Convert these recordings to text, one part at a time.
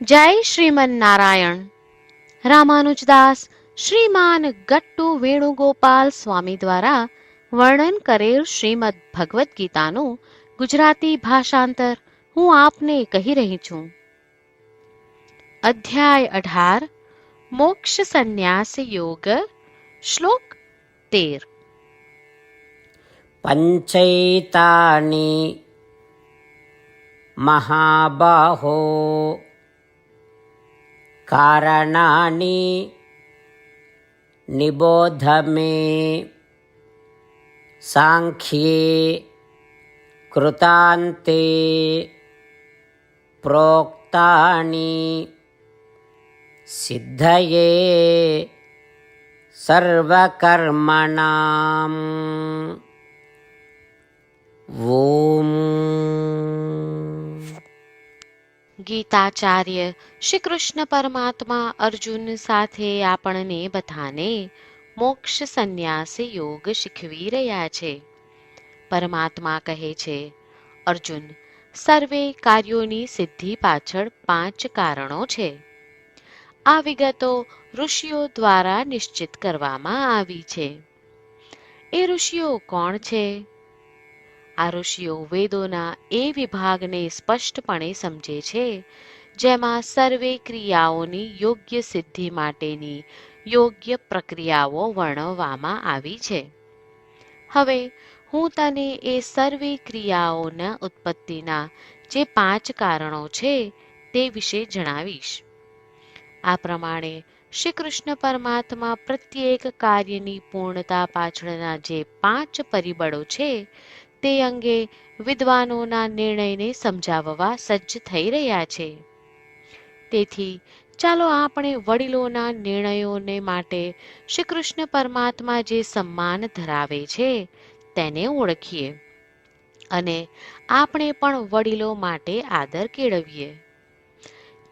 જય શ્રીમન નારાયણ રામાનુજદાસ શ્રીમાન ગટ્ટુ વેણુગોપાલ સ્વામી દ્વારા વર્ણન કરેલ શ્રીમદ ભગવદ્ ગીતાનું ગુજરાતી ભાષાંતર હું આપને કહી રહી છું. અધ્યાય અઢાર, મોક્ષ સંન્યાસ યોગ, શ્લોક તેર. પંચૈતાની મહાબાહો कारणानि निबोध मे साङ्ख्ये कृतान्ते प्रोक्तानि सिद्धये सर्वकर्मणाम्। ॐ ગીતાચાર્ય શ્રી કૃષ્ણ પરમાત્મા અર્જુન સાથે આપણને બધાને મોક્ષ સંન્યાસ યોગ શીખવી રહ્યા છે. પરમાત્મા કહે છે, અર્જુન, સર્વે કાર્યોની સિદ્ધિ પાછળ પાંચ કારણો છે. આ વિગતો ઋષિઓ દ્વારા નિશ્ચિત કરવામાં આવી છે. એ ઋષિઓ કોણ છે? આ ઋષિઓ વેદોના એ વિભાગને સ્પષ્ટપણે સમજે છે, જેમાં સર્વે ક્રિયાઓની યોગ્ય સિદ્ધિ માટેની યોગ્ય પ્રક્રિયાઓ વર્ણવવામાં આવી છે. હવે, હું તને એ સર્વે ક્રિયાઓના ઉત્પત્તિના જે પાંચ કારણો છે તે વિશે જણાવીશ. આ પ્રમાણે શ્રી કૃષ્ણ પરમાત્મા પ્રત્યેક કાર્યની પૂર્ણતા પાછળના જે પાંચ પરિબળો છે તે અંગે વિદ્વાનોના નિર્ણયને સમજાવવા સજ્જ થઈ રહ્યા છે. તેથી, ચાલો આપણે વડીલોના નિર્ણયોને માટે શ્રી કૃષ્ણ પરમાત્મા જે સન્માન ધરાવે છે, તેને ઓળખીએ અને આપણે પણ વડીલો માટે આદર કેળવીએ.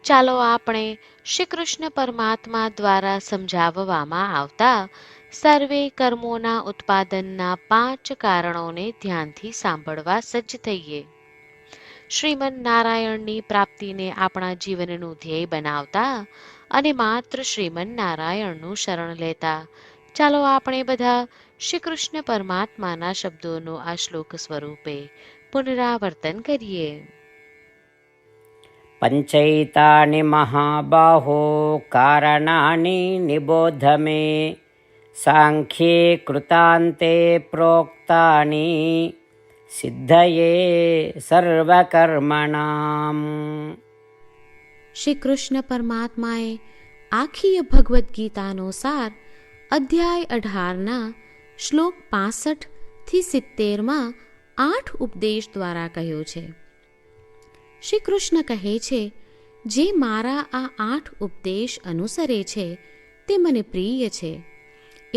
ચાલો આપણે શ્રી કૃષ્ણ પરમાત્મા દ્વારા સમજાવવામાં આવતા સર્વે કર્મોના ઉત્પાદનના પાંચ કારણોને ધ્યાનથી સાંભળવા સજ્જ થઈએ. શ્રીમન નારાયણની પ્રાપ્તિને આપણા જીવનનું ધ્યેય બનાવતા અને માત્ર શ્રીમન નારાયણનું શરણ લેતા. ચાલો આપણે બધા શ્રી કૃષ્ણ પરમાત્માના શબ્દોનું આ શ્લોક સ્વરૂપે પુનરાવર્તન કરીએ. પંચૈતાની મહાબાહો કારણાની નિબોધમે साङ्ख्ये कृतान्ते प्रोक्तानि सिद्धये सर्वकर्मणाम् શ્રી કૃષ્ણ પરમાત્માએ આખી ભગવદ્ ગીતાનો સાર અધ્યાય અઢારના શ્લોક પાસઠ થી સિત્તેરમાં આઠ ઉપદેશ દ્વારા કહ્યો છે શ્રી કૃષ્ણ કહે છે જે મારા આ આઠ ઉપદેશ અનુસરે છે તે મને પ્રિય છે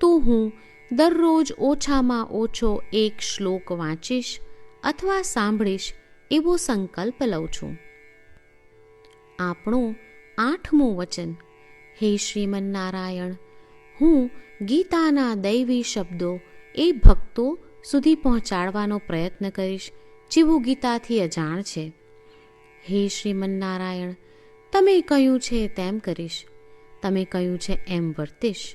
તો હું દરરોજ ઓછામાં ઓછો એક શ્લોક વાંચીશ અથવા સાંભળીશ એવો સંકલ્પ લઉં છું. આપણું આઠમું વચન, હે શ્રીમન્નારાયણ, હું ગીતાના દૈવી શબ્દો એ ભક્તો સુધી પહોંચાડવાનો પ્રયત્ન કરીશ જેવું ગીતાથી અજાણ છે. હે શ્રીમન્નારાયણ, તમે કહ્યું છે તેમ કરીશ. તમે કહ્યું છે એમ વર્તીશ.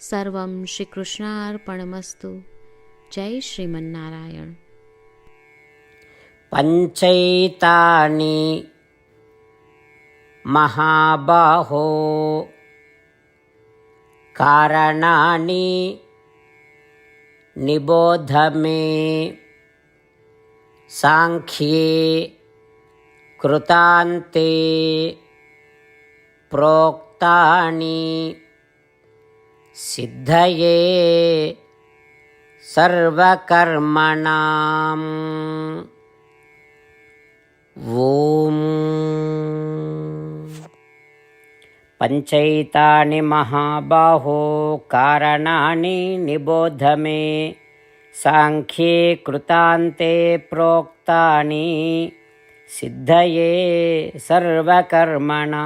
सर्वं श्रीकृष्णार्पणमस्तु। जय श्रीमन्नारायण। पञ्चैतानि महाबाहो। कारणानि निबोध मे। साङ्ख्ये कृतान्ते प्रोक्तानि। సిద్ధయే సర్వకర్మణాం. ఓం. పంచైతాని మహాబాహో కారణాన్ని నిబోధ మే సాంఖ్యే కృతాంతే ప్రోక్తాని. సిద్ధయే సర్వకర్మణాం.